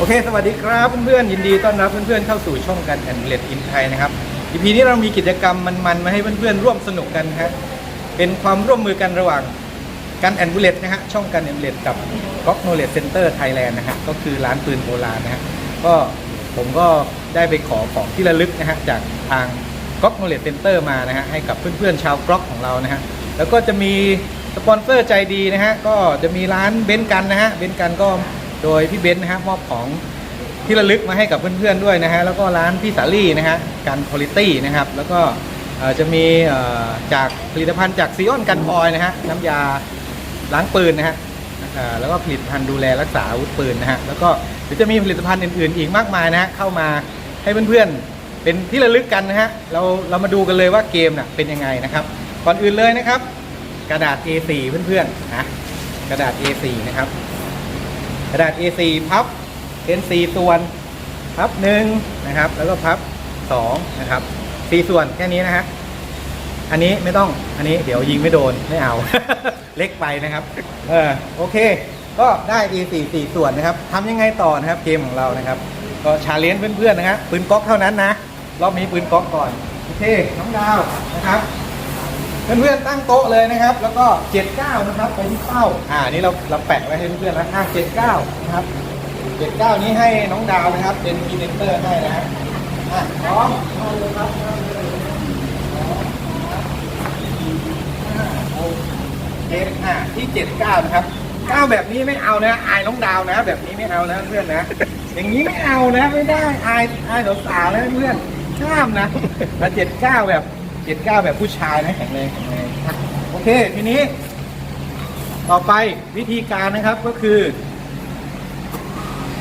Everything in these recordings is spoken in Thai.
โอเค สวัสดีครับเพื่อนๆยินดีต้อนรับเพื่อนๆเข้าสู่ช่องกันแอนเลดอินไทยนะครับ EP นี้เรามีกิจกรรมมันๆมาให้เพื่อนๆร่วมสนุกกันครับเป็นความร่วมมือกันระหว่างกันแอนบูเลตนะฮะช่องกันแอนบูเลตกับก๊อกโนเลตเซ็นเตอร์ไทยแลนด์นะฮะก็คือร้านปืนโบราณนะฮะก็ผมก็ได้ไปขอของที่ระลึกนะฮะจากทางก๊อกโนเลตเซ็นเตอร์มานะฮะให้กับเพื่อนๆชาวก๊อกของเรานะฮะแล้วก็จะมีสปอนเซอร์ใจดีนะฮะก็จะมีร้านเบนกันนะฮะเบนกันก็ โดยพี่เบนซ์นะฮะมอบของที่ระลึกมาให้กับเพื่อนๆด้วยนะฮะแล้วก็ร้านพี่สาลี่นะฮะกันคุณภาพนะครับ แล้วก็จะมีจากผลิตภัณฑ์จากซีออนกันออยนะฮะน้ำยาล้างปืนนะฮะแล้วก็ผลิตภัณฑ์ดูแลรักษาอาวุธปืนนะฮะแล้วก็เดี๋ยวจะมีผลิตภัณฑ์อื่นๆ อีกมากมายนะฮะเข้ามาให้เพื่อนๆเป็นที่ระลึกกันนะฮะเราเรามาดูกันเลยว่าเกมน่ะเป็นยังไงนะครับก่อนอื่นเลยนะครับ กระดาษ A4 เพื่อนๆนะกระดาษ A4 นะครับ กระดาษ A4 พับเป็น4ส่วนพับหนึ่งนะครับ แล้วก็พับสองนะครับสี่ส่วนแค่นี้นะฮะอันนี้ไม่ต้องอันนี้เดี๋ยวยิงไม่โดนไม่เอา เล็กไปนะครับเออโอเค ก็ได้ A4 สี่ส่วนนะครับทำยังไงต่อนะครับเกมของเรานะครับ ก็ชาเลนจ์เพื่อนๆนะฮะปืนก๊อกเท่านั้นนะรอบนี้ปืนก๊อกก่อนโอเคน้องดาวนะครับ เพื่อนๆตั้งโต๊ะเลยนะครับ แล้วก็ 79 นะครับไปที่เป้า อ่านี่เราเราแปะไว้ให้เพื่อนๆแล้วอ่า79 นะครับ 79 นี้ให้น้องดาวนะครับ เป็นพรีเซนเตอร์ให้นะฮะอะพร้อมเอาเลยครับเอาเลยอ่าโอเคอ่าที่ 79 นะครับ9แบบนี้ไม่เอานะ อายน้องดาวนะ แบบนี้ไม่เอานะเพื่อนนะ อย่างนี้ไม่เอานะไม่ได้อายอายสาวๆนะเพื่อนห้ามนะมา79แบบ 79แบบผู้ชายนะแข็งแรงแข็งแรงโอเค ทีนี้ ต่อไปวิธีการนะครับก็คือ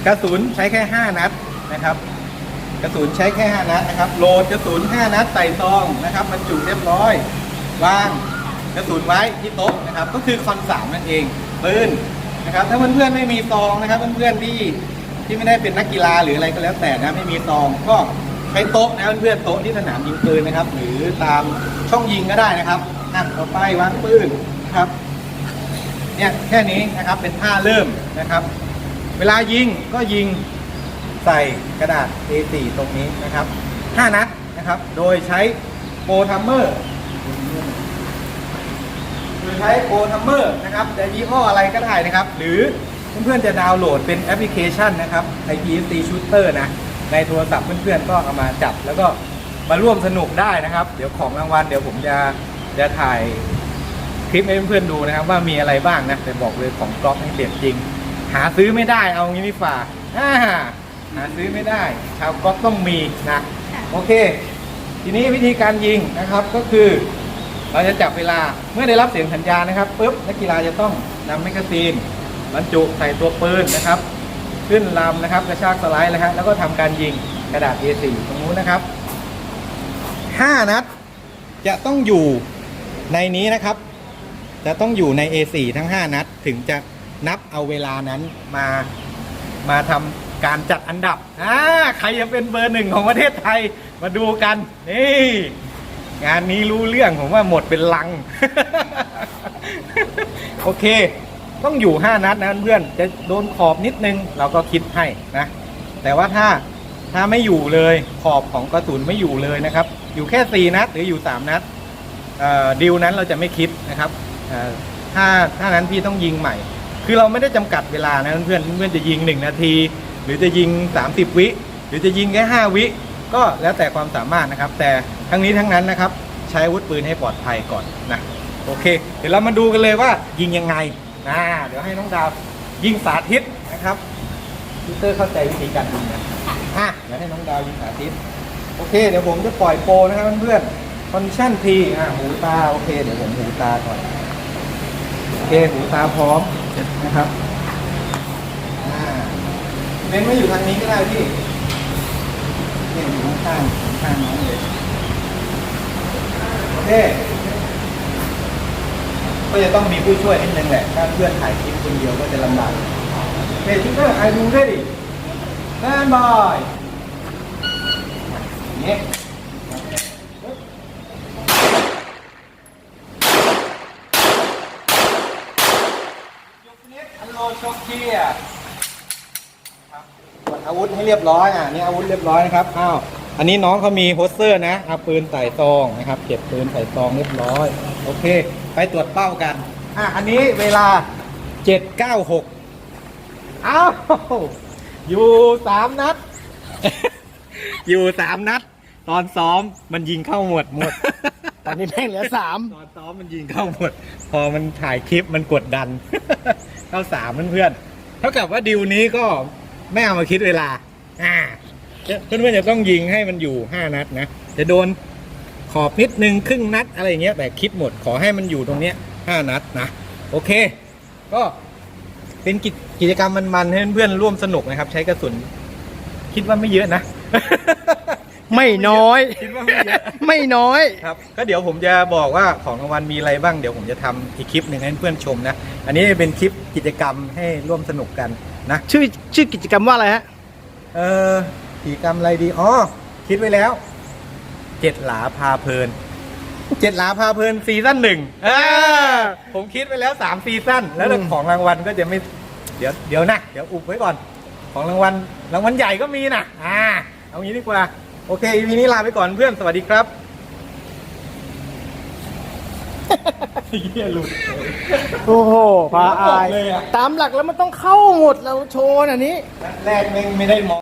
กระสุนใช้แค่5นัดนะครับ กระสุนใช้แค่5นัดนะครับ โหลดกระสุน5นัดใส่ซองนะครับบรรจุเรียบร้อยวางกระสุนไว้ที่โต๊ะนะครับ ก็คือคอนสามนั่นเองปืนนะครับ ถ้าเพื่อนๆไม่มีซองนะครับเพื่อนๆที่ที่ไม่ได้เป็นนักกีฬาหรืออะไรก็แล้วแต่นะไม่มีซองก็ ใช้โต๊ะนะเพื่อนๆโต๊ะที่สนามยิงปืนนะครับ หรือตามช่องยิงก็ได้นะครับอะต่อไปวางปืนนะครับเนี่ยแค่นี้นะครับเป็นท่าเริ่มนะครับ เวลายิงก็ยิงใส่กระดาษ A4 ตรงนี้นะครับ5นัดนะครับ โดยใช้โปรทัมเมอร์โดยใช้โปรทัมเมอร์นะครับจะยี่ห้ออะไรก็ได้นะครับ หรือเพื่อนๆจะดาวน์โหลดเป็นแอปพลิเคชันนะครับ IPSC Shooter นะ ในโทรศัพท์เพื่อนๆก็เอามาจับ แล้วก็มาร่วมสนุกได้นะครับ เดี๋ยวของรางวัลเดี๋ยวผมจะจะถ่ายคลิปให้เพื่อนๆดูนะครับ ว่ามีอะไรบ้างนะแต่บอกเลยของกล็อกนี่เด็ดจริง หาซื้อไม่ได้เอางี้ดีฝ่าอ่าหาซื้อไม่ได้ชาวกล็อกต้องมีนะโอเค ทีนี้วิธีการยิงนะครับก็คือ เราจะจับเวลาเมื่อได้รับเสียงสัญญาณนะครับปุ๊บนักกีฬาจะต้องนำแมกกาซีนบรรจุใส่ตัวปืนนะครับ ขึ้นลำนะครับกระชากสไลด์นะฮะแล้วก็ทำการยิงกระดาษ A4 ตรงนู้นนะครับ5นัดจะต้องอยู่ในนี้นะครับ จะต้องอยู่ใน A4 ทั้ง 5 นัด ถึงจะนับเอาเวลานั้นมามาทำการจัดอันดับอ่าใครจะเป็นเบอร์หนึ่งของประเทศไทยมาดูกัน นี่งานนี้รู้เรื่องผมว่าหมดเป็นลัง โอเค ต้องอยู่ 5 นัดนะเพื่อนจะโดนขอบนิดนึงเราก็คิดให้นะ แต่ว่าถ้าถ้าไม่อยู่เลยขอบของกระสุนไม่อยู่เลยนะครับ อยู่แค่ 4 นัดหรืออยู่ 3 นัดเอ่อดิวนั้นเราจะไม่คิดนะครับถ้าถ้านั้นพี่ต้องยิงใหม่ คือเราไม่ได้จำกัดเวลานะเพื่อนเพื่อนจะยิง 1 นาที หรือจะยิง 30 วิ หรือจะยิงแค่5วิก็แล้วแต่ความสามารถนะครับ แต่ทั้งนี้ทั้งนั้นนะครับ ใช้อาวุธปืนให้ปลอดภัยก่อนนะโอเค เดี๋ยวเรามาดูกันเลยว่ายิงยังไง นะเดี๋ยวให้น้องดาวยิงสาธิตนะครับพีเตอร์เข้าใจวิธีการยิงนะอะเดี๋ยวให้น้องดาวยิงสาธิต โอเค เดี๋ยวผมจะปล่อยโปรนะครับเพื่อนๆคอนชั่นทีอ่าหูตาโอเคเดี๋ยวผมหูตาก่อนโอเคหูตาพร้อมนะครับอ่าเน้นไม่อยู่ทางนี้ก็ได้พี่เนี่ยอยู่ข้างๆข้างน้องเลยโอเค ก็จะต้องมีผู้ช่วยนิดนึงแหละ ถ้าเพื่อนถ่ายคลิปคนเดียวก็จะลำบากโอเคชิคเกอร์ไอดูเรดี้แ a นบอย่างนี้ยกเน็ตอันโลช็อคเกียร์ครับดอาวุธให้เรียบร้อยอะนี่อาวุธเรียบร้อยนะครับ อ้าว อันนี้น้องเขามีโฮสเตอร์นะเอาปืนใส่ซองนะครับ เก็บปืนใส่ซองเรียบร้อย โอเค ไปตรวจเป้ากัน อะ อันนี้เวลา796อ้าว อยู่สามนัด อยู่สามนัด ตอนซ้อมมันยิงเข้าหมดหมด ตอนนี้แม่งเหลือสามตอนซ้อมมันยิงเข้าหมด พอมันถ่ายคลิปมันกดดัน เข้าสามเพื่อนๆเท่ากับว่าดิวนี้ก็ไม่เอามาคิดเวลา อ่า เพื่อนๆจะต้องยิงให้มันอยู่ห้านัดนะจะโดนขอบนิดนึงครึ่งนัดอะไรอย่างเงี้ยแต่คิดหมดขอให้มันอยู่ตรงเนี้ยห้านัดนะโอเค ก็เป็นกิจกิจกรรมมันๆให้เพื่อนๆร่วมสนุกนะครับ ใช้กระสุน คิดว่าไม่เยอะนะไม่น้อย คิดว่าไม่เยอะไม่น้อยครับ ก็เดี๋ยวผมจะบอกว่าของรางวัลมีอะไรบ้างเดี๋ยวผมจะทำอีกคลิปหนึ่งให้เพื่อนชมนะ อันนี้เป็นคลิปกิจกรรมให้ร่วมสนุกกันนะ ชื่อชื่อกิจกรรมว่าอะไรฮะ เออ กิจกรรมอะไรดีอ๋อคิดไว้แล้ว เจ็ดหลาพาเพลิน เจ็ดหลาพาเพลินซีซั่นหนึ่งเออผมคิดไว้แล้วสามซีซั่นแล้วอืมของรางวัลก็จะไม่ เดี๋ยวเดี๋ยวนะ เดี๋ยวอุบไว้ก่อน ของรางวัลรางวัลใหญ่ก็มีนะอ่า เอางี้ดีกว่า โอเค EP นี้ลาไปก่อนเพื่อนสวัสดีครับเฮียหลุด โอ้โหพาอายเลยอะตามหลักแล้วมันต้องเข้าหมดเราโชว์อันนี้นัดแรกไม่ไม่ได้มอง